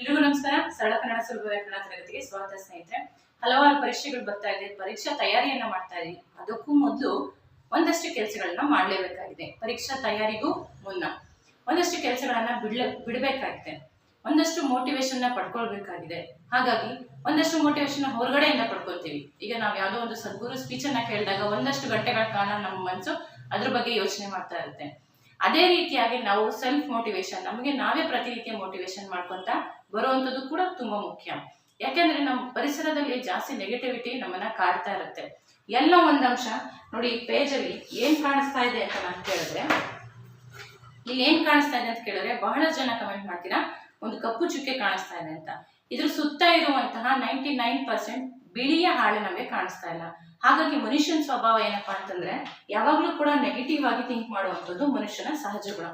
ಎಲ್ರಿಗೂ ನಮಸ್ಕಾರ ಸರಳ ಕನ್ನಡ ಸುಲಭ ವ್ಯಾಕರಣ ತರಗತಿಗೆ ಸ್ವಾಗತ ಸ್ನೇಹಿತರೆ. ಹಲವಾರು ಪರೀಕ್ಷೆಗಳು ಬರ್ತಾ ಇದೆ. ಪರೀಕ್ಷಾ ತಯಾರಿಯನ್ನ ಮಾಡ್ತಾ ಇದೆ ಅದಕ್ಕೂ ಮೊದಲು ಒಂದಷ್ಟು ಕೆಲಸಗಳನ್ನ ಮಾಡಲೇಬೇಕಾಗಿದೆ. ಪರೀಕ್ಷಾ ತಯಾರಿಗೂ ಮುನ್ನ ಒಂದಷ್ಟು ಕೆಲಸಗಳನ್ನ ಬಿಡ್ಲ, ಬಿಡಬೇಕಾಗಿದೆ. ಒಂದಷ್ಟು ಮೋಟಿವೇಶನ್ನ ಪಡ್ಕೊಳ್ಬೇಕಾಗಿದೆ. ಹಾಗಾಗಿ ಒಂದಷ್ಟು ಮೋಟಿವೇಶನ್ ಹೊರಗಡೆಯಿಂದ ಪಡ್ಕೊಳ್ತೀವಿ. ಈಗ ನಾವು ಯಾವುದೋ ಒಂದು ಸದ್ಗುರು ಸ್ಪೀಚ್ ಅನ್ನ ಕೇಳಿದಾಗ ಒಂದಷ್ಟು ಗಂಟೆಗಳ ಕಾಲ ನಮ್ಮ ಮನಸ್ಸು ಅದ್ರ ಬಗ್ಗೆ ಯೋಚನೆ ಮಾಡ್ತಾ ಇರುತ್ತೆ. ಅದೇ ರೀತಿಯಾಗಿ ನಾವು ಸೆಲ್ಫ್ ಮೋಟಿವೇಶನ್ ನಮಗೆ ನಾವೇ ಪ್ರತಿನಿತ್ಯ ಮೋಟಿವೇಶನ್ ಮಾಡ್ಕೊಂತ ಬರುವಂಥದ್ದು ಕೂಡ ತುಂಬಾ ಮುಖ್ಯ. ಯಾಕೆಂದ್ರೆ ನಮ್ಮ ಪರಿಸರದಲ್ಲಿ ಜಾಸ್ತಿ ನೆಗೆಟಿವಿಟಿ ನಮ್ಮನ್ನ ಕಾಡ್ತಾ ಇರುತ್ತೆ. ಎಲ್ಲ ಒಂದು ನೋಡಿ, ಈ ಪೇಜಲ್ಲಿ ಏನ್ ಕಾಣಿಸ್ತಾ ಇದೆ ಅಂತ ನಾನು ಕೇಳಿದ್ರೆ, ಇಲ್ಲಿ ಏನ್ ಕಾಣಿಸ್ತಾ ಇದೆ ಅಂತ ಕೇಳಿದ್ರೆ ಬಹಳ ಜನ ಕಮೆಂಟ್ ಮಾಡ್ತೀರಾ? ಒಂದು ಕಪ್ಪು ಚುಕ್ಕೆ ಕಾಣಿಸ್ತಾ ಇದೆ ಅಂತ. ಇದ್ರ ಸುತ್ತ ಇರುವಂತಹ ನೈಂಟಿ ನೈನ್ ಪರ್ಸೆಂಟ್ ಬಿಳಿಯ ಹಾಳೆ ನಮಗೆ ಕಾಣಿಸ್ತಾ ಇಲ್ಲ. ಹಾಗಾಗಿ ಮನುಷ್ಯನ ಸ್ವಭಾವ ಏನಪ್ಪಾ ಅಂತಂದ್ರೆ, ಯಾವಾಗ್ಲೂ ಕೂಡ ನೆಗೆಟಿವ್ ಆಗಿ ಥಿಂಕ್ ಮಾಡುವಂಥದ್ದು ಮನುಷ್ಯನ ಸಹಜ ಗುಣ.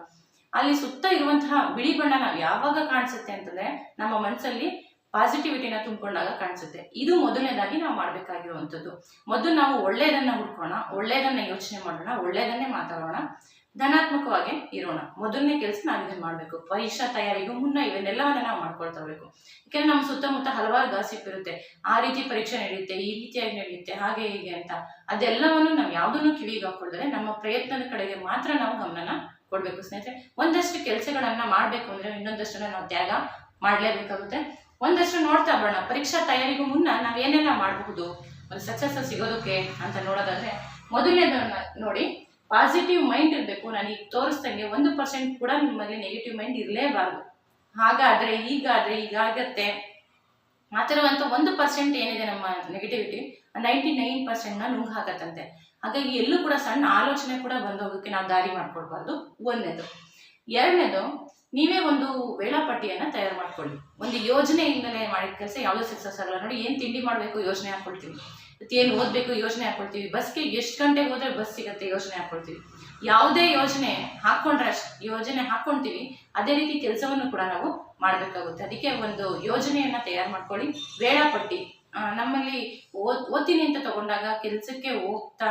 ಅಲ್ಲಿ ಸುತ್ತ ಇರುವಂತಹ ಬಿಳಿ ಬಣ್ಣ ನಾವು ಯಾವಾಗ ಕಾಣಿಸುತ್ತೆ ಅಂತಂದ್ರೆ ನಮ್ಮ ಮನಸ್ಸಲ್ಲಿ ಪಾಸಿಟಿವಿಟಿನ ತುಂಬಿಕೊಂಡಾಗ ಕಾಣಿಸುತ್ತೆ. ಇದು ಮೊದಲನೇದಾಗಿ ನಾವು ಮಾಡಬೇಕಾಗಿರುವಂಥದ್ದು. ಮೊದಲು ನಾವು ಒಳ್ಳೆಯದನ್ನ ಹುಡ್ಕೋಣ ಒಳ್ಳೆಯದನ್ನ ಯೋಚನೆ ಮಾಡೋಣ ಒಳ್ಳೆಯದನ್ನೇ ಮಾತಾಡೋಣ, ಧನಾತ್ಮಕವಾಗಿ ಇರೋಣ. ಮೊದಲನೇ ಕೆಲಸ ನಾವು ಇದನ್ನ ಮಾಡಬೇಕು. ಪರೀಕ್ಷಾ ತಯಾರಿಗೂ ಮುನ್ನ ಇವನ್ನೆಲ್ಲವನ್ನ ನಾವು ಮಾಡ್ಕೊಳ್ತಾ ಹೋಗ್ಬೇಕು ಯಾಕಂದ್ರೆ ನಮ್ಮ ಸುತ್ತಮುತ್ತ ಹಲವಾರು ಗಾಸಿಪ್ ಇರುತ್ತೆ. ಆ ರೀತಿ ಪರೀಕ್ಷೆ ನಡೆಯುತ್ತೆ, ಈ ರೀತಿಯಾಗಿ ನಡೆಯುತ್ತೆ, ಹಾಗೆ ಹೀಗೆ ಅಂತ. ಅದೆಲ್ಲವನ್ನು ನಾವು ಯಾವುದನ್ನು ಕಿವಿಗೆ ಹಾಕೊಳ್ದರೆ ನಮ್ಮ ಪ್ರಯತ್ನದ ಕಡೆಗೆ ಮಾತ್ರ ನಾವು ಗಮನನ ಕೊಡ್ಬೇಕು ಸ್ನೇಹಿತರೆ. ಒಂದಷ್ಟು ಕೆಲಸಗಳನ್ನು ಮಾಡಬೇಕು ಅಂದ್ರೆ ಇನ್ನೊಂದಷ್ಟು ನಾವು ತ್ಯಾಗ ಮಾಡಲೇಬೇಕಾಗುತ್ತೆ. ಒಂದಷ್ಟು ನೋಡ್ತಾ ಬರೋಣ. ಪರೀಕ್ಷಾ ತಯಾರಿಗೂ ಮುನ್ನ ನಾವು ಏನೆಲ್ಲ ಮಾಡಬಹುದು ಒಂದು ಸಕ್ಸಸ್ ಸಿಗೋದಕ್ಕೆ ಅಂತ ನೋಡೋದಾದ್ರೆ ಮೊದಲನೇದನ್ನು ನೋಡಿ ಪಾಸಿಟಿವ್ ಮೈಂಡ್ ಇರಬೇಕು. ನಾನು ಈಗ ತೋರಿಸ್ದಂಗೆ ಒಂದು ಪರ್ಸೆಂಟ್ ಕೂಡ ನಿಮ್ಮಲ್ಲಿ ನೆಗೆಟಿವ್ ಮೈಂಡ್ ಇರಲೇಬಾರ್ದು. ಹಾಗಾದ್ರೆ, ಹೀಗಾದ್ರೆ, ಹೀಗಾಗತ್ತೆ. ಮಾತಿರುವಂತ ಒಂದು ಪರ್ಸೆಂಟ್ ಏನಿದೆ ನಮ್ಮ ನೆಗೆಟಿವಿಟಿ ನೈಂಟಿ ನೈನ್ ಪರ್ಸೆಂಟ್ನ ನುಂಗ್ ಹಾಕತ್ತಂತೆ. ಹಾಗಾಗಿ ಎಲ್ಲೂ ಕೂಡ ಸಣ್ಣ ಆಲೋಚನೆ ಕೂಡ ಬಂದೋಗಕ್ಕೆ ನಾವು ದಾರಿ ಮಾಡ್ಕೊಳ್ಬಾರ್ದು. ಒಂದನೇದು. ಎರಡನೇದು, ನೀವೇ ಒಂದು ವೇಳಾಪಟ್ಟಿಯನ್ನ ತಯಾರು ಮಾಡ್ಕೊಳ್ಳಿ. ಒಂದು ಯೋಜನೆಯಿಂದಲೇ ಮಾಡಿದ ಕೆಲಸ ಯಾವುದೂ ಸಕ್ಸಸ್ ಆಗಲ್ಲ ನೋಡಿ, ಏನು ತಿಂಡಿ ಮಾಡಬೇಕು, ಯೋಜನೆ ಹಾಕ್ಕೊಳ್ತೀವಿ ಮತ್ತೆ ಏನು ಓದಬೇಕು, ಯೋಜನೆ ಹಾಕ್ಕೊಳ್ತೀವಿ ಬಸ್ಗೆ ಎಷ್ಟು ಗಂಟೆಗೆ ಹೋದ್ರೆ ಬಸ್ ಸಿಗತ್ತೆ, ಯೋಜನೆ ಹಾಕ್ಕೊಳ್ತೀವಿ ಯಾವುದೇ ಯೋಜನೆ ಅಷ್ಟ್, ಯೋಜನೆ ಹಾಕ್ಕೊಳ್ತೀವಿ ಅದೇ ರೀತಿ ಕೆಲಸವನ್ನು ಕೂಡ ನಾವು ಮಾಡಬೇಕಾಗುತ್ತೆ. ಅದಕ್ಕೆ ಒಂದು ಯೋಜನೆಯನ್ನ ತಯಾರು ಮಾಡ್ಕೊಳ್ಳಿ. ವೇಳಾಪಟ್ಟಿ. ನಮ್ಮಲ್ಲಿ ಓದ್, ಓದ್ತೀನಿ ಅಂತ ತಗೊಂಡಾಗ ಕೆಲಸಕ್ಕೆ ಹೋಗ್ತಾ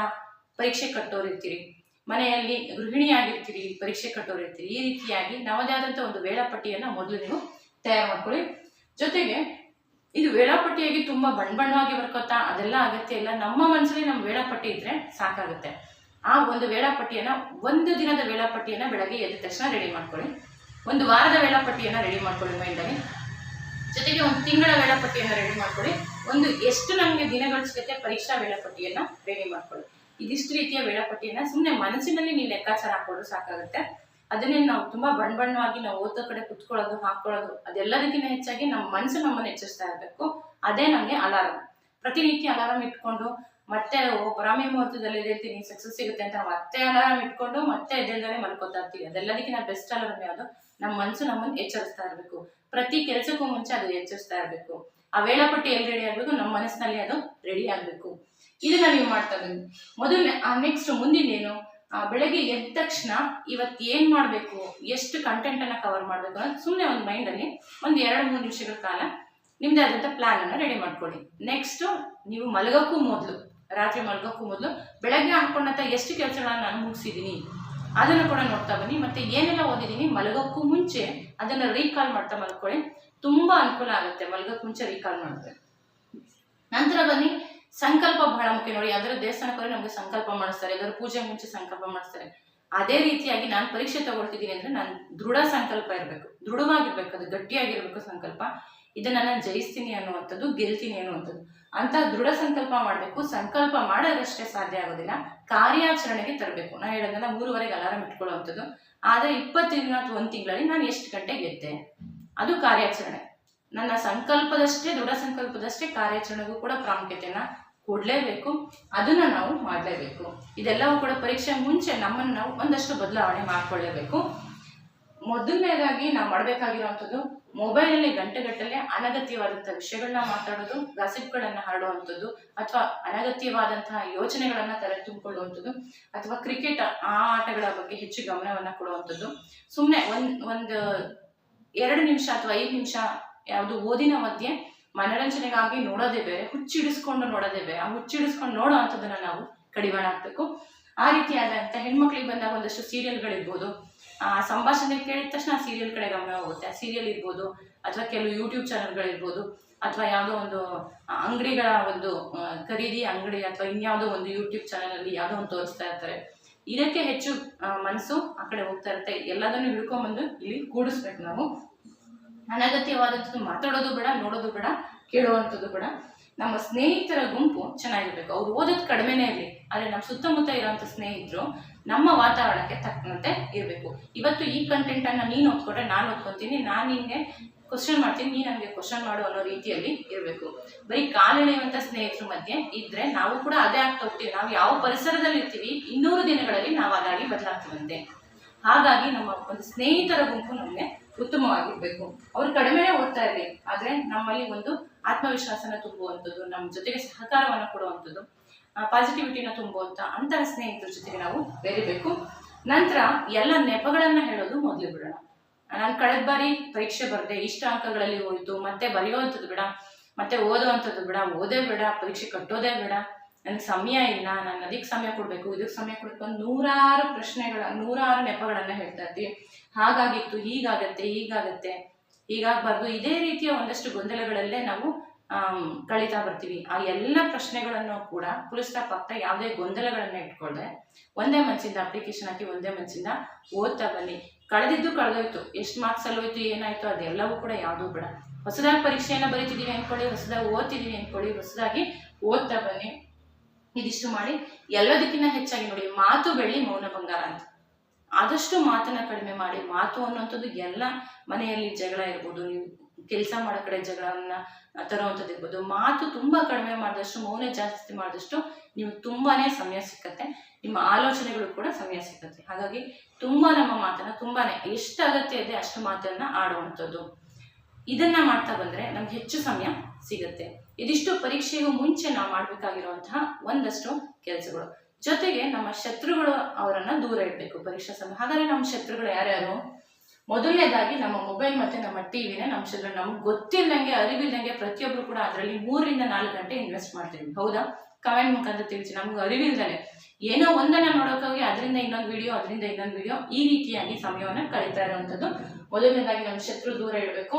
ಪರೀಕ್ಷೆ ಕಟ್ಟೋರಿರ್ತೀರಿ. ಮನೆಯಲ್ಲಿ ಗೃಹಿಣಿಯಾಗಿರ್ತೀರಿ, ಪರೀಕ್ಷೆ ಕಟ್ಟೋರಿರ್ತೀರಿ. ಈ ರೀತಿಯಾಗಿ ನಮ್ಮದೇ ಆದಂಥ ಒಂದು ವೇಳಾಪಟ್ಟಿಯನ್ನ ಮೊದಲು ನೀವು ತಯಾರು ಮಾಡ್ಕೊಳ್ಳಿ. ಜೊತೆಗೆ ಇದು ವೇಳಾಪಟ್ಟಿಯಾಗಿ ತುಂಬಾ ಬಣ್ಣ ಬಣ್ಣವಾಗಿ ಬರ್ಕೋತಾ ಅದೆಲ್ಲ ಅಗತ್ಯ ಇಲ್ಲ. ನಮ್ಮ ಮನಸ್ಸಲ್ಲಿ ನಮ್ಮ ವೇಳಾಪಟ್ಟಿ ಇದ್ರೆ ಸಾಕಾಗುತ್ತೆ. ಆ ಒಂದು ವೇಳಾಪಟ್ಟಿಯನ್ನ, ಒಂದು ದಿನದ ವೇಳಾಪಟ್ಟಿಯನ್ನ ಬೆಳಗ್ಗೆ ಎದ್ದ ತಕ್ಷಣ ರೆಡಿ ಮಾಡ್ಕೊಳ್ಳಿ. ಒಂದು ವಾರದ ವೇಳಾಪಟ್ಟಿಯನ್ನ ರೆಡಿ ಮಾಡ್ಕೊಳ್ಳಿ ಮೈಂಡಲ್ಲಿ. ಜೊತೆಗೆ ಒಂದು ತಿಂಗಳ ವೇಳಾಪಟ್ಟಿಯನ್ನ ರೆಡಿ ಮಾಡ್ಕೊಳ್ಳಿ. ಒಂದು ಎಷ್ಟು ನಮಗೆ ದಿನಗಳ ಸಿಗುತ್ತೆ ಪರೀಕ್ಷಾ ವೇಳಾಪಟ್ಟಿಯನ್ನು ರೆಡಿ ಮಾಡ್ಕೊಳ್ಳಿ ಇದಿಷ್ಟು ರೀತಿಯ ವೇಳಾಪಟ್ಟಿಯನ್ನು ಸುಮ್ಮನೆ ಮನಸ್ಸಿನಲ್ಲಿ ನೀವು ಲೆಕ್ಕಾಚಾರ ಹಾಕೊಂಡ್ರೆ ಸಾಕಾಗುತ್ತೆ. ಅದನ್ನೇ ನಾವು ತುಂಬಾ ಬಣ್ಣ ಬಣ್ಣವಾಗಿ ನಾವು ಓದೋ ಕಡೆ ಕುತ್ಕೊಳ್ಳೋದು ಹಾಕೊಳ್ಳೋದು ಅದೆಲ್ಲದಕ್ಕಿಂತ ಹೆಚ್ಚಾಗಿ ನಮ್ಮ ಮನಸ್ಸು ನಮ್ಮನ್ನು ಹೆಚ್ಚಿಸ್ತಾ ಇರಬೇಕು. ಅದೇ ನಮಗೆ ಅಲಾರಂ ಪ್ರತಿನಿತ್ಯ ಅಲಾರಂ ಇಟ್ಕೊಂಡು ಮತ್ತೆ ಬ್ರಾಹ್ಮಿ ಮುಹೂರ್ತದಲ್ಲಿ ಎದ್ದೇಳ್ತೀನಿ ಸಕ್ಸಸ್ ಸಿಗುತ್ತೆ ಅಂತ ಮತ್ತೆ ಅಲಾರಂ ಇಟ್ಕೊಂಡು ಮತ್ತೆ ಎದ್ದೇಳ್ದಾನೆ ಮಲ್ಕೋತಾ ಇರ್ತೀವಿ. ಅದೆಲ್ಲದಕ್ಕಿಂತ ಬೆಸ್ಟ್ ಅಲಾರಂ ಯಾವುದು? ನಮ್ಮ ಮನಸ್ಸು ನಮ್ಮನ್ನು ಎಚ್ಚರಿಸ್ತಾ ಇರಬೇಕು. ಪ್ರತಿ ಕೆಲಸಕ್ಕೂ ಮುಂಚೆ ಅದು ಎಚ್ಚರಿಸ್ತಾ ಇರಬೇಕು. ಆ ವೇಳಾಪಟ್ಟಿ ಎಲ್ಲಿ ರೆಡಿ ಆಗಬೇಕು? ನಮ್ಮ ಮನಸ್ಸಿನಲ್ಲಿ ಅದು ರೆಡಿ ಆಗಬೇಕು. ಇದನ್ನ ನೀವು ಮಾಡ್ತಾ ಬನ್ನಿ. ಮೊದಲನೇ ನೆಕ್ಸ್ಟ್ ಮುಂದಿನೇನು ಆ, ಬೆಳಗ್ಗೆ ಎದ್ದ ತಕ್ಷಣ ಇವತ್ತು ಏನ್ ಮಾಡಬೇಕು? ಎಷ್ಟು ಕಂಟೆಂಟ್ ಅನ್ನ ಕವರ್ ಮಾಡಬೇಕು ಅಂತ ಸುಮ್ಮನೆ ಒಂದು ಮೈಂಡಲ್ಲಿ ಒಂದು ಎರಡು ಮೂರು ನಿಮಿಷಗಳ ಕಾಲ ನಿಮ್ದೇ ಆದಂಥ ಪ್ಲಾನ್ ಅನ್ನ ರೆಡಿ ಮಾಡ್ಕೊಳ್ಳಿ. ನೆಕ್ಸ್ಟ್ ನೀವು ಮಲಗೋಕ್ಕೂ ಮೊದಲು ರಾತ್ರಿ ಮಲಗೋಕ್ಕೂ ಮೊದಲು ಬೆಳಗ್ಗೆ ಹಾಕೊಂಡಂತ ಎಷ್ಟು ಕೆಲಸಗಳನ್ನ ನಾನು ಮುಗಿಸಿದ್ದೀನಿ ಅದನ್ನು ಕೂಡ ನೋಡ್ತಾ ಬನ್ನಿ. ಮತ್ತೆ ಏನೆಲ್ಲ ಓದಿದ್ದೀನಿ ಮಲಗೋಕ್ಕೂ ಮುಂಚೆ ಅದನ್ನ ರೀಕಾಲ್ ಮಾಡ್ತಾ ಮಲ್ಕೊಳ್ಳಿ. ತುಂಬಾ ಅನುಕೂಲ ಆಗುತ್ತೆ. ಮಲ್ಗಕ್ಕೆ ಮುಂಚೆ ರೀಕಾಲ್ ಮಾಡಿದ್ರೆ. ನಂತರ ಬನ್ನಿ. ಸಂಕಲ್ಪ ಬಹಳ ಮುಖ್ಯ. ನೋಡಿ, ಯಾವ್ದಾದ್ರು ದೇವಸ್ಥಾನಕ್ಕೆ ನಮ್ಗೆ ಸಂಕಲ್ಪ ಮಾಡಿಸ್ತಾರೆ. ಯಾವ್ದಾದ್ರು ಪೂಜೆ ಮುಂಚೆ ಸಂಕಲ್ಪ ಮಾಡಿಸ್ತಾರೆ. ಅದೇ ರೀತಿಯಾಗಿ ನಾನು ಪರೀಕ್ಷೆ ತಗೊಳ್ತಿದ್ದೀನಿ ಅಂದ್ರೆ ನಾನು ದೃಢ ಸಂಕಲ್ಪ ಇರಬೇಕು. ದೃಢವಾಗಿರ್ಬೇಕು. ಅದು ಗಟ್ಟಿಯಾಗಿರ್ಬೇಕು ಸಂಕಲ್ಪ. ಇದನ್ನ ನಾನು ಜಯಿಸ್ತೀನಿ ಅನ್ನುವಂಥದ್ದು, ಗೆಲ್ತೀನಿ ಅನ್ನುವಂಥದ್ದು. ಅಂತ ದೃಢ ಸಂಕಲ್ಪ ಮಾಡಬೇಕು. ಸಂಕಲ್ಪ ಮಾಡೋದಷ್ಟೇ ಸಾಧ್ಯ ಆಗೋದಿಲ್ಲ. ಕಾರ್ಯಾಚರಣೆಗೆ ತರಬೇಕು. ನಾನು ಹೇಳೋದನ್ನ ಮೂರುವರೆಗೆ ಅಲಾರಾಮ್ ಇಟ್ಕೊಳ್ಳುವಂಥದ್ದು. ಆದರೆ ಇಪ್ಪತ್ತು ದಿನ ಅಥವಾ ಒಂದು ತಿಂಗಳಲ್ಲಿ ನಾನು ಎಷ್ಟು ಗಂಟೆಗೆ ಗೆದ್ದೆ? ಅದು ಕಾರ್ಯಾಚರಣೆ. ನನ್ನ ಸಂಕಲ್ಪದಷ್ಟೇ, ದೃಢ ಸಂಕಲ್ಪದಷ್ಟೇ ಕಾರ್ಯಾಚರಣೆಗೂ ಕೂಡ ಪ್ರಾಮುಖ್ಯತೆಯನ್ನ ಕೊಡಲೇಬೇಕು. ಅದನ್ನ ನಾವು ಮಾಡಲೇಬೇಕು. ಇದೆಲ್ಲವೂ ಕೂಡ ಪರೀಕ್ಷೆ ಮುಂಚೆ ನಮ್ಮನ್ನು ನಾವು ಒಂದಷ್ಟು ಬದಲಾವಣೆ ಮಾಡ್ಕೊಳ್ಳೇಬೇಕು. ಮೊದಲನೇದಾಗಿ ನಾವು ಮಾಡಬೇಕಾಗಿರುವಂಥದ್ದು ಮೊಬೈಲಲ್ಲಿ ಗಂಟೆಗಟ್ಟಲೆ ಅನಗತ್ಯವಾದಂಥ ವಿಷಯಗಳನ್ನ ಮಾತಾಡೋದು, ಗಾಸಿಪ್ಗಳನ್ನ ಹರಡುವಂಥದ್ದು ಅಥವಾ ಅನಗತ್ಯವಾದಂತಹ ಯೋಚನೆಗಳನ್ನ ತಲೆ ತುಂಬಿಕೊಳ್ಳುವಂಥದ್ದು ಅಥವಾ ಕ್ರಿಕೆಟ್ ಆ ಆಟಗಳ ಬಗ್ಗೆ ಹೆಚ್ಚು ಗಮನವನ್ನ ಕೊಡುವಂಥದ್ದು. ಸುಮ್ಮನೆ ಒಂದ್, ಒಂದು ಎರಡು ನಿಮಿಷ ಅಥವಾ ಐದು ನಿಮಿಷ ಯಾವುದು ಓದಿನ ಮಧ್ಯೆ ಮನರಂಜನೆಗಾಗಿ ನೋಡೋದೇ ಬೇರೆ, ಹುಚ್ಚಿಡಿಸ್ಕೊಂಡು ನೋಡೋದೇ ಬೇರೆ, ಆ ಹುಚ್ಚಿಡಿಸ್ಕೊಂಡು ನೋಡೋ ಅಂಥದ್ದನ್ನ ನಾವು ಕಡಿವಾಣ ಹಾಕ್ಬೇಕು. ಆ ರೀತಿಯಾದಂಥ ಹೆಣ್ಮಕ್ಳಿಗೆ ಬಂದಾಗ ಒಂದಷ್ಟು ಸೀರಿಯಲ್ಗಳಿರ್ಬೋದು. ಆ, ಸಂಭಾಷಣೆ ಕೇಳಿದ ತಕ್ಷಣ ಸೀರಿಯಲ್ ಕಡೆ ಗಮನ ಹೋಗುತ್ತೆ. ಆ ಸೀರಿಯಲ್ ಇರ್ಬೋದು, ಅಥವಾ ಕೆಲವು ಯೂಟ್ಯೂಬ್ ಚಾನಲ್ಗಳಿರ್ಬೋದು, ಅಥವಾ ಯಾವುದೋ ಒಂದು ಅಂಗಡಿಗಳ ಒಂದು ಖರೀದಿ ಅಂಗಡಿ ಅಥವಾ ಇನ್ಯಾವುದೋ ಒಂದು ಯೂಟ್ಯೂಬ್ ಚಾನಲಲ್ಲಿ ಯಾವುದೋ ಒಂದು ತೋರಿಸ್ತಾ ಇರ್ತಾರೆ. ಇದಕ್ಕೆ ಹೆಚ್ಚು ಮನಸ್ಸು ಆ ಕಡೆ ಹೋಗ್ತಾ ಇರುತ್ತೆ. ಎಲ್ಲದನ್ನು ಹಿಡ್ಕೊಂಬಂದು ಇಲ್ಲಿ ಕೂಡಿಸ್ಬೇಕು ನಾವು. ಅನಗತ್ಯವಾದದ್ದು ಮಾತಾಡೋದು ಬೇಡ, ನೋಡೋದು ಬೇಡ, ಕೇಳುವಂಥದ್ದು ಬೇಡ. ನಮ್ಮ ಸ್ನೇಹಿತರ ಗುಂಪು ಚೆನ್ನಾಗಿರ್ಬೇಕು. ಅವ್ರು ಓದೋದು ಕಡಿಮೆನೇ ಇರಲಿ, ಆದರೆ ನಮ್ಮ ಸುತ್ತಮುತ್ತ ಇರುವಂಥ ಸ್ನೇಹಿತರು ನಮ್ಮ ವಾತಾವರಣಕ್ಕೆ ತಕ್ಕಂತೆ ಇರಬೇಕು. ಇವತ್ತು ಈ ಕಂಟೆಂಟನ್ನು ನೀನು ಓದ್ಕೊಂಡ್ರೆ ನಾನು ಓದ್ಕೊತೀನಿ ನಾನು ನಿನಗೆ ಕ್ವಶನ್ ಮಾಡ್ತೀನಿ. ನೀನು ನನಗೆ ಕ್ವಶನ್ ಮಾಡು ಅನ್ನೋ ರೀತಿಯಲ್ಲಿ ಇರಬೇಕು. ಬರೀ ಕಾಲೆಳೆಯುವಂಥ ಸ್ನೇಹಿತರ ಮಧ್ಯೆ ಇದ್ರೆ ನಾವು ಕೂಡ ಅದೇ ಆಗ್ತಾ ಹೋಗ್ತೀವಿ. ನಾವು ಯಾವ ಪರಿಸರದಲ್ಲಿ ಇರ್ತೀವಿ, ಇನ್ನೂರು ದಿನಗಳಲ್ಲಿ ನಾವು ಅದಾಗಿ ಬದಲಾಗ್ತೀವಂತೆ. ಹಾಗಾಗಿ ನಮ್ಮ ಒಂದು ಸ್ನೇಹಿತರ ಗುಂಪು ನಮಗೆ ಉತ್ತಮವಾಗಿರ್ಬೇಕು. ಅವರು ಕಡಿಮೆನೇ ಓದ್ತಾ ಇರಲಿ, ಆದರೆ ನಮ್ಮಲ್ಲಿ ಒಂದು ಆತ್ಮವಿಶ್ವಾಸನ ತುಂಬುವಂಥದ್ದು ನಮ್ಮ ಜೊತೆಗೆ ಸಹಕಾರವನ್ನು ಕೊಡುವಂಥದ್ದು ಪಾಸಿಟಿವಿಟಿನ ತುಂಬುವಂಥ ಅಂತಹ ಸ್ನೇಹಿತರ ಜೊತೆಗೆ ನಾವು ಬೆರಿಬೇಕು. ನಂತರ ಎಲ್ಲ ನೆಪಗಳನ್ನು ಹೇಳೋದು ಮೊದಲು ಬಿಡೋಣ. ನಾನು ಕಳೆದ ಬಾರಿ ಪರೀಕ್ಷೆ ಬರದೆ, ಇಷ್ಟು ಅಂಕಗಳಲ್ಲಿ ಹೋಯ್ತು, ಮತ್ತೆ ಬರೆಯುವಂಥದ್ದು ಬೇಡ, ಮತ್ತೆ ಓದುವಂಥದ್ದು ಬೇಡ, ಓದೇ ಬೇಡ, ಪರೀಕ್ಷೆ ಕಟ್ಟೋದೇ ಬೇಡ ನನಗೆ ಸಮಯ ಇಲ್ಲ, ನಾನು ಅದಕ್ಕೆ ಸಮಯ ಕೊಡಬೇಕು ಇದಕ್ಕೆ ಸಮಯ ಕೊಡಬೇಕು ನೂರಾರು ಪ್ರಶ್ನೆಗಳ, ನೂರಾರು ನೆಪಗಳನ್ನು ಹೇಳ್ತಾ ಇರ್ತೀವಿ ಹಾಗಾಗಿತ್ತು, ಹೀಗಾಗತ್ತೆ ಹೀಗಾಗತ್ತೆ, ಹೀಗಾಗಬಾರ್ದು, ಇದೇ ರೀತಿಯ ಒಂದಷ್ಟು ಗೊಂದಲಗಳಲ್ಲೇ ನಾವು ಕಳೀತಾ ಬರ್ತೀವಿ. ಆ ಎಲ್ಲ ಪ್ರಶ್ನೆಗಳನ್ನು ಕೂಡ ಫುಲ್ ಸ್ಟಾಪ್ ಆಗ್ತಾ ಯಾವುದೇ ಗೊಂದಲಗಳನ್ನ ಇಟ್ಕೊಳ್ಳದೆ ಒಂದೇ ಮನಸ್ಸಿಂದ ಅಪ್ಲಿಕೇಶನ್ ಹಾಕಿ ಒಂದೇ ಮನಸ್ಸಿಂದ ಓದ್ತಾ ಬನ್ನಿ. ಕಳೆದಿದ್ದು ಕಳೆದೋಯ್ತು. ಎಷ್ಟು ಮಾರ್ಕ್ಸ್ ಅಲ್ಲಿ ಹೋಯ್ತು, ಏನಾಯ್ತು, ಅದೆಲ್ಲವೂ ಕೂಡ ಯಾವುದೂ ಬೇಡ. ಹೊಸದಾಗಿ ಪರೀಕ್ಷೆಯನ್ನು ಬರೀತಿದ್ದೀವಿ ಅಂದ್ಕೊಳ್ಳಿ ಹೊಸದಾಗಿ ಓದ್ತಿದ್ದೀವಿ ಅಂದ್ಕೊಳ್ಳಿ ಹೊಸದಾಗಿ ಓದ್ತಾ ಬನ್ನಿ. ಇದಿಷ್ಟು ಮಾಡಿ. ಎಲ್ಲದಕ್ಕಿಂತ ಹೆಚ್ಚಾಗಿ ನೋಡಿ, ಮಾತು ಬೆಳ್ಳಿ ಮೌನ ಬಂಗಾರ ಅಂತ. ಆದಷ್ಟು ಮಾತನ್ನ ಕಡಿಮೆ ಮಾಡಿ. ಮಾತು ಅನ್ನುವಂಥದ್ದು ಎಲ್ಲ ಮನೆಯಲ್ಲಿ ಜಗಳ ಇರ್ಬೋದು. ನೀವು ಕೆಲಸ ಮಾಡೋ ಕಡೆ ಜಗಳನ್ನ ತರುವಂಥದ್ದು ಇರ್ಬೋದು ಮಾತು ತುಂಬಾ ಕಡಿಮೆ ಮಾಡಿದಷ್ಟು, ಮೌನ ಜಾಸ್ತಿ ಮಾಡಿದಷ್ಟು ನಿಮಗೆ ತುಂಬಾನೇ ಸಮಯ ಸಿಕ್ಕತ್ತೆ. ನಿಮ್ಮ ಆಲೋಚನೆಗಳು ಕೂಡ ಸಮಯ ಸಿಕ್ಕತ್ತೆ. ಹಾಗಾಗಿ ತುಂಬಾ ನಮ್ಮ ಮಾತನ್ನ ತುಂಬಾನೇ ಎಷ್ಟು ಅಗತ್ಯ ಇದೆ ಅಷ್ಟು ಮಾತನ್ನ ಆಡುವಂಥದ್ದು. ಇದನ್ನ ಮಾಡ್ತಾ ಬಂದ್ರೆ ನಮ್ಗೆ ಹೆಚ್ಚು ಸಮಯ ಸಿಗುತ್ತೆ. ಇದಿಷ್ಟು ಪರೀಕ್ಷೆಗೂ ಮುಂಚೆ ನಾವು ಮಾಡಬೇಕಾಗಿರುವಂತಹ ಒಂದಷ್ಟು ಕೆಲಸಗಳು. ಜೊತೆಗೆ ನಮ್ಮ ಶತ್ರುಗಳು ಅವರನ್ನ ದೂರ ಇಡಬೇಕು ಪರೀಕ್ಷಾ ಸಮಯ ಹಾಗಾದ್ರೆ ನಮ್ಮ ಶತ್ರುಗಳು ಯಾರ್ಯಾರು? ಮೊದಲನೇದಾಗಿ ನಮ್ಮ ಮೊಬೈಲ್ ಮತ್ತೆ ನಮ್ಮ ಟಿವಿನೇ ನಮ್ಮ ಶತ್ರು ನಮ್ಗೆ ಗೊತ್ತಿಲ್ಲದಂಗೆ ಅರಿವಿಲ್ದಂಗೆ ಪ್ರತಿಯೊಬ್ಬರು ಕೂಡ ಅದರಲ್ಲಿ ಮೂರರಿಂದ ನಾಲ್ಕು ಗಂಟೆ ಇನ್ವೆಸ್ಟ್ ಮಾಡ್ತೀವಿ. ಹೌದಾ? ಕಮೆಂಟ್ ಮುಖಾಂತರ ತಿಳಿಸಿ. ನಮ್ಗೆ ಅರಿವಿಲ್ಲದೆ ಏನೋ ಒಂದನ್ನ ನೋಡೋಕ್ಕೋಗಿ ಅದರಿಂದ ಇನ್ನೊಂದು ವಿಡಿಯೋ ಅದರಿಂದ ಇನ್ನೊಂದು ವಿಡಿಯೋ ಈ ರೀತಿಯಾಗಿ ಸಮಯವನ್ನು ಕಳೀತಾ ಇರುವಂಥದ್ದು. ಮೊದಲನೇದಾಗಿ ನಮ್ಮ ಶತ್ರು ದೂರ ಇಡಬೇಕು.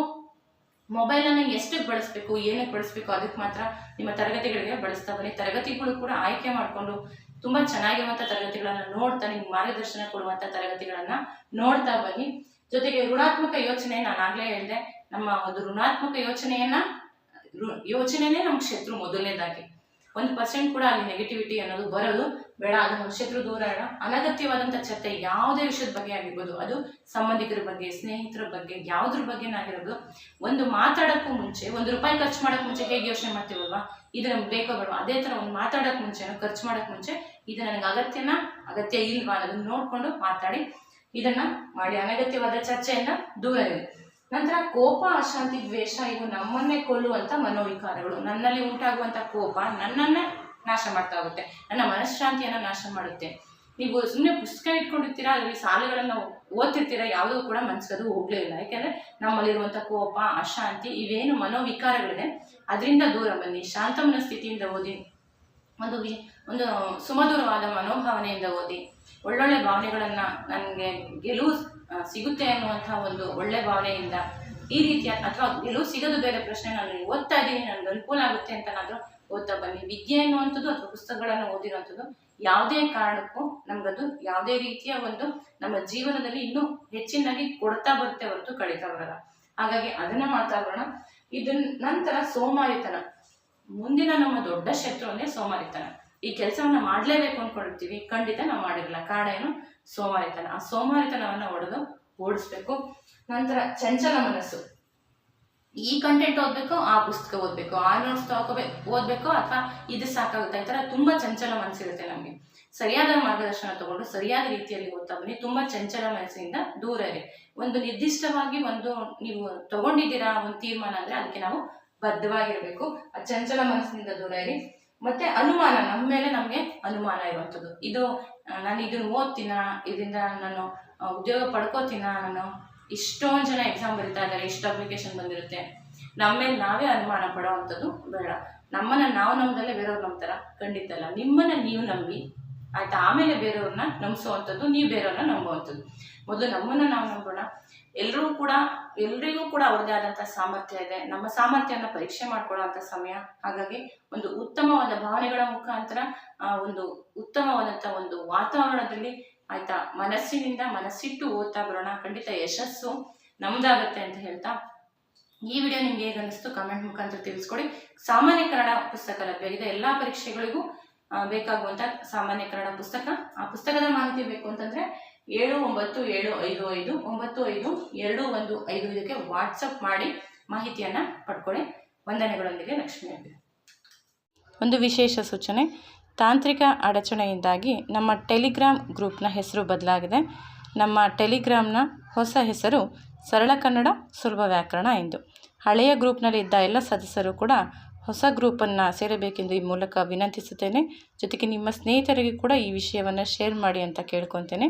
ಮೊಬೈಲನ್ನು ಎಷ್ಟಕ್ಕೆ ಬಳಸಬೇಕು ಏನಕ್ಕೆ ಬಳಸಬೇಕು ಅದಕ್ಕೆ ಮಾತ್ರ ನಿಮ್ಮ ತರಗತಿಗಳಿಗೆ ಬಳಸ್ತಾ ಬನ್ನಿ. ತರಗತಿಗಳು ಕೂಡ ಆಯ್ಕೆ ಮಾಡಿಕೊಂಡು ತುಂಬ ಚೆನ್ನಾಗಿರುವಂಥ ತರಗತಿಗಳನ್ನು ನೋಡ್ತಾ, ನಿಮ್ಗೆ ಮಾರ್ಗದರ್ಶನ ಕೊಡುವಂಥ ತರಗತಿಗಳನ್ನು ನೋಡ್ತಾ ಬನ್ನಿ. ಜೊತೆಗೆ ಋಣಾತ್ಮಕ ಯೋಚನೆ ನಾನು ಆಗಲೇ ಹೇಳಿದೆ, ನಮ್ಮ ಒಂದು ಋಣಾತ್ಮಕ ಯೋಚನೆಯನ್ನ ಯೋಚನೆನೇ ನಮ್ಗೆ ಶತ್ರು ಮೊದಲನೇದಾಗಿ. ಒಂದು ಪರ್ಸೆಂಟ್ ಕೂಡ ಅಲ್ಲಿ ನೆಗೆಟಿವಿಟಿ ಅನ್ನೋದು ಬರೋದು, ಬೇಡ, ಅದು ನಮ್ಮ ಶತ್ರು ದೂರ ಇಡ ಅನಗತ್ಯವಾದಂಥ ಚರ್ಚೆ ಯಾವುದೇ ವಿಷಯದ ಬಗ್ಗೆ ಆಗಿರ್ಬೋದು, ಅದು ಸಂಬಂಧಿಕರ ಬಗ್ಗೆ, ಸ್ನೇಹಿತರ ಬಗ್ಗೆ, ಯಾವುದ್ರ ಬಗ್ಗೆನಾಗಿರೋದು ಒಂದು ಮಾತಾಡೋಕ್ಕೂ ಮುಂಚೆ, ಒಂದು ರೂಪಾಯಿ ಖರ್ಚು ಮಾಡೋಕ್ಕೆ ಮುಂಚೆ ಹೇಗೆ ಯೋಚನೆ ಮಾಡ್ತೀವಲ್ವಾ? ಇದು ನಮ್ಗೆ ಬೇಕೋ ಬೇಡ ಅದೇ ಥರ ಒಂದು ಮಾತಾಡೋಕ್ಕೆ ಮುಂಚೆ ಖರ್ಚು ಮಾಡೋಕ್ಕೆ ಮುಂಚೆ, ಇದು ನನಗೆ ಅಗತ್ಯನ? ಅಗತ್ಯ ಇಲ್ವಾ? ಅನ್ನೋದನ್ನ ನೋಡಿಕೊಂಡು ಮಾತಾಡಿ. ಇದನ್ನ ಮಾಡಿ. ಅನಗತ್ಯವಾದ ಚರ್ಚೆಯನ್ನ ದೂರ ಇರಿ ನಂತರ ಕೋಪ, ಅಶಾಂತಿ, ದ್ವೇಷ, ಇವು ನಮ್ಮನ್ನೇ ಕೊಲ್ಲುವಂತ ಮನೋವಿಕಾರಗಳು. ನನ್ನಲ್ಲಿ ಉಂಟಾಗುವಂತ ಕೋಪ ನನ್ನನ್ನ ನಾಶ ಮಾಡ್ತಾ ಹೋಗುತ್ತೆ. ನನ್ನ ಮನಃಶಾಂತಿಯನ್ನ ನಾಶ ಮಾಡುತ್ತೆ. ನೀವು ಸುಮ್ಮನೆ ಪುಸ್ತಕ ಇಟ್ಕೊಂಡಿರ್ತೀರಾ, ಅದರಲ್ಲಿ ಸಾಲುಗಳನ್ನ ಓದ್ತಿರ್ತೀರಾ, ಯಾವುದೂ ಕೂಡ ಮನ್ಸ್ಗದು ಹೋಗ್ಲೇ ಇಲ್ಲ. ಯಾಕೆಂದ್ರೆ ನಮ್ಮಲ್ಲಿರುವಂಥ ಕೋಪ, ಅಶಾಂತಿ, ಇವೇನು ಮನೋವಿಕಾರಗಳಿದೆ. ಅದರಿಂದ ದೂರ ಬನ್ನಿ. ಶಾಂತ ಮನಸ್ಥಿತಿಯಿಂದ ಓದಿ. ಒಂದು ಒಂದು ಸುಮಧುರವಾದ ಮನೋಭಾವನೆಯಿಂದ ಓದಿ. ಒಳ್ಳೊಳ್ಳೆ ಭಾವನೆಗಳನ್ನು ನನಗೆ ಗೆಲುವು ಸಿಗುತ್ತೆ ಅನ್ನುವಂಥ ಒಂದು ಒಳ್ಳೆ ಭಾವನೆಯಿಂದ ಈ ರೀತಿಯ, ಅಥವಾ ಗೆಲುವು ಸಿಗೋದು ಬೇರೆ ಪ್ರಶ್ನೆ ನಾನು ಓದ್ತಾ ಇದ್ದೀನಿ, ನನಗೆ ಅನುಕೂಲ ಆಗುತ್ತೆ ಅಂತನಾದರೂ ಓದ್ತಾ ಬನ್ನಿ. ವಿದ್ಯೆ ಅನ್ನುವಂಥದ್ದು ಅಥವಾ ಪುಸ್ತಕಗಳನ್ನು ಓದಿರುವಂಥದ್ದು ಯಾವುದೇ ಕಾರಣಕ್ಕೂ ನಮ್ಗದು ಯಾವುದೇ ರೀತಿಯ ಒಂದು ನಮ್ಮ ಜೀವನದಲ್ಲಿ ಇನ್ನೂ ಹೆಚ್ಚಿನಾಗಿ ಕೊಡ್ತಾ ಬರುತ್ತೆ ಹೊರತು ಕಳೀತಾ ಬರಲ್ಲ. ಹಾಗಾಗಿ ಅದನ್ನ ಮಾತಾಡೋಣ ಬರೋಣ. ಇದನ್ ನಂತರ ಸೋಮಾರಿತನ ಮುಂದಿನ ನಮ್ಮ ದೊಡ್ಡ ಶತ್ರು ಅಂದ್ರೆ ಸೋಮಾರಿತನ. ಈ ಕೆಲಸವನ್ನ ಮಾಡಲೇಬೇಕು ಅನ್ಕೊಂಡಿರ್ತೀವಿ. ಖಂಡಿತ ನಾವು ಮಾಡಿರಲ್ಲ. ಕಾರಣ ಏನು? ಸೋಮಾರಿತನ. ಆ ಸೋಮಾರಿತನವನ್ನ ಹೊಡೆದು ಓಡಿಸ್ಬೇಕು. ನಂತರ ಚಂಚಲ ಮನಸ್ಸು. ಈ ಕಂಟೆಂಟ್ ಓದ್ಬೇಕು, ಆ ಪುಸ್ತಕ ಓದ್ಬೇಕು. ಆ ನೋಟ್ಸ್ ತಗೋಬೇಕು, ಓದ್ಬೇಕು ಅಥವಾ ಇದು ಸಾಕಾಗುತ್ತೆ? ಈ ಥರ ತುಂಬಾ ಚಂಚಲ ಮನಸ್ಸಿರುತ್ತೆ ನಮಗೆ. ಸರಿಯಾದ ಮಾರ್ಗದರ್ಶನ ತಗೊಂಡು, ಸರಿಯಾದ ರೀತಿಯಲ್ಲಿ ಓದ್ತಾ ಬನ್ನಿ. ತುಂಬಾ ಚಂಚಲ ಮನಸ್ಸಿನಿಂದ ದೂರ ಇರಿ. ಒಂದು ನಿರ್ದಿಷ್ಟವಾಗಿ ಒಂದು ನೀವು ತಗೊಂಡಿದ್ದೀರಾ, ಒಂದು ತೀರ್ಮಾನ ಅಂದರೆ ಅದಕ್ಕೆ ನಾವು ಬದ್ಧವಾಗಿರ್ಬೇಕು. ಆ ಚಂಚಲ ಮನಸ್ಸಿನಿಂದ ದೂರ ಇರಿ. ಮತ್ತೆ ಅನುಮಾನ, ನಮ್ಮ ಮೇಲೆ ನಮಗೆ ಅನುಮಾನ ಇರುವಂಥದ್ದು. ಇದು ನಾನು ಇದನ್ನ ಓದ್ತೀನ? ಇದರಿಂದ ನಾನು ಉದ್ಯೋಗ ಪಡ್ಕೋತೀನ? ನಾನು ಇಷ್ಟೊಂದು ಜನ ಎಕ್ಸಾಮ್ ಬರೀತಾ ಇದ್ದಾರೆ, ಇಷ್ಟು ಅಪ್ಲಿಕೇಶನ್ ಬಂದಿರುತ್ತೆ. ನಮ್ಮ ಮೇಲೆ ನಾವೇ ಅನುಮಾನ ಪಡೋ ಅಂಥದ್ದು ಬೇಡ. ನಮ್ಮನ್ನ ನಾವು ನಂಬದಲ್ಲೇ ಬೇರೆಯವ್ರು ನಂಬ್ತಾರ? ಖಂಡಿತ ಅಲ್ಲ. ನಿಮ್ಮನ್ನ ನೀವು ನಂಬಿ ಆಯ್ತಾ? ಆಮೇಲೆ ಬೇರೆಯವ್ರನ್ನ ನಂಬಿಸುವಂಥದ್ದು, ನೀವು ಬೇರೆಯವ್ರನ್ನ ನಂಬುವಂಥದ್ದು. ಮೊದಲು ನಮ್ಮನ್ನು ನಾವು ನಂಬೋಣ. ಎಲ್ಲರೂ ಕೂಡ, ಎಲ್ರಿಗೂ ಕೂಡ ಅವ್ರದ್ದೇ ಆದಂಥ ಸಾಮರ್ಥ್ಯ ಇದೆ. ನಮ್ಮ ಸಾಮರ್ಥ್ಯವನ್ನು ಪರೀಕ್ಷೆ ಮಾಡ್ಕೊಳ್ಳೋಂಥ ಸಮಯ. ಹಾಗಾಗಿ ಒಂದು ಉತ್ತಮವಾದ ಭಾವನೆಗಳ ಮುಖಾಂತರ ಒಂದು ಉತ್ತಮವಾದಂಥ ಒಂದು ವಾತಾವರಣದಲ್ಲಿ ಆಯ್ತಾ, ಮನಸ್ಸಿನಿಂದ ಮನಸ್ಸಿಟ್ಟು ಓದ್ತಾ ಬರೋಣ. ಖಂಡಿತ ಯಶಸ್ಸು ನಮ್ದಾಗತ್ತೆ ಅಂತ ಹೇಳ್ತಾ. ಈ ವಿಡಿಯೋ ನಿಮ್ಗೆ ಹೇಗನ್ನಿಸ್ತು? ಕಮೆಂಟ್ ಮುಖಾಂತರ ತಿಳಿಸ್ಕೊಡಿ. ಸಾಮಾನ್ಯ ಕನ್ನಡ ಪುಸ್ತಕ ಲಭ್ಯವಿದೆ. ಎಲ್ಲ ಪರೀಕ್ಷೆಗಳಿಗೂ ಬೇಕಾಗುವಂಥ ಸಾಮಾನ್ಯ ಕನ್ನಡ ಪುಸ್ತಕ. ಆ ಪುಸ್ತಕದ ಮಾಹಿತಿ ಬೇಕು ಅಂತಂದ್ರೆ ಏಳು ಒಂಬತ್ತು ಏಳು ಐದು ಐದು ಒಂಬತ್ತು ಐದು ಎರಡು ಒಂದು ಐದು ಇದಕ್ಕೆ ವಾಟ್ಸಪ್ ಮಾಡಿ ಮಾಹಿತಿಯನ್ನ ಪಡ್ಕೊಳ್ಳಿ ವಂದನೆಗಳೊಂದಿಗೆ ಲಕ್ಷ್ಮಿ ಒಂದು ವಿಶೇಷ ಸೂಚನೆ, ತಾಂತ್ರಿಕ ಅಡಚಣೆಯಿಂದಾಗಿ ನಮ್ಮ ಟೆಲಿಗ್ರಾಮ್ ಗ್ರೂಪ್ನ ಹೆಸರು ಬದಲಾಗಿದೆ. ನಮ್ಮ ಟೆಲಿಗ್ರಾಮ್ನ ಹೊಸ ಹೆಸರು ಸರಳ ಕನ್ನಡ ಸುಲಭ ವ್ಯಾಕರಣ ಎಂದು. ಹಳೆಯ ಗ್ರೂಪ್ನಲ್ಲಿ ಇದ್ದ ಎಲ್ಲ ಸದಸ್ಯರು ಕೂಡ ಹೊಸ ಗ್ರೂಪನ್ನು ಸೇರಬೇಕೆಂದು ಈ ಮೂಲಕ ವಿನಂತಿಸುತ್ತೇನೆ. ಜೊತೆಗೆ ನಿಮ್ಮ ಸ್ನೇಹಿತರಿಗೆ ಕೂಡ ಈ ವಿಷಯವನ್ನು ಶೇರ್ ಮಾಡಿ ಅಂತ ಕೇಳ್ಕೊತೇನೆ.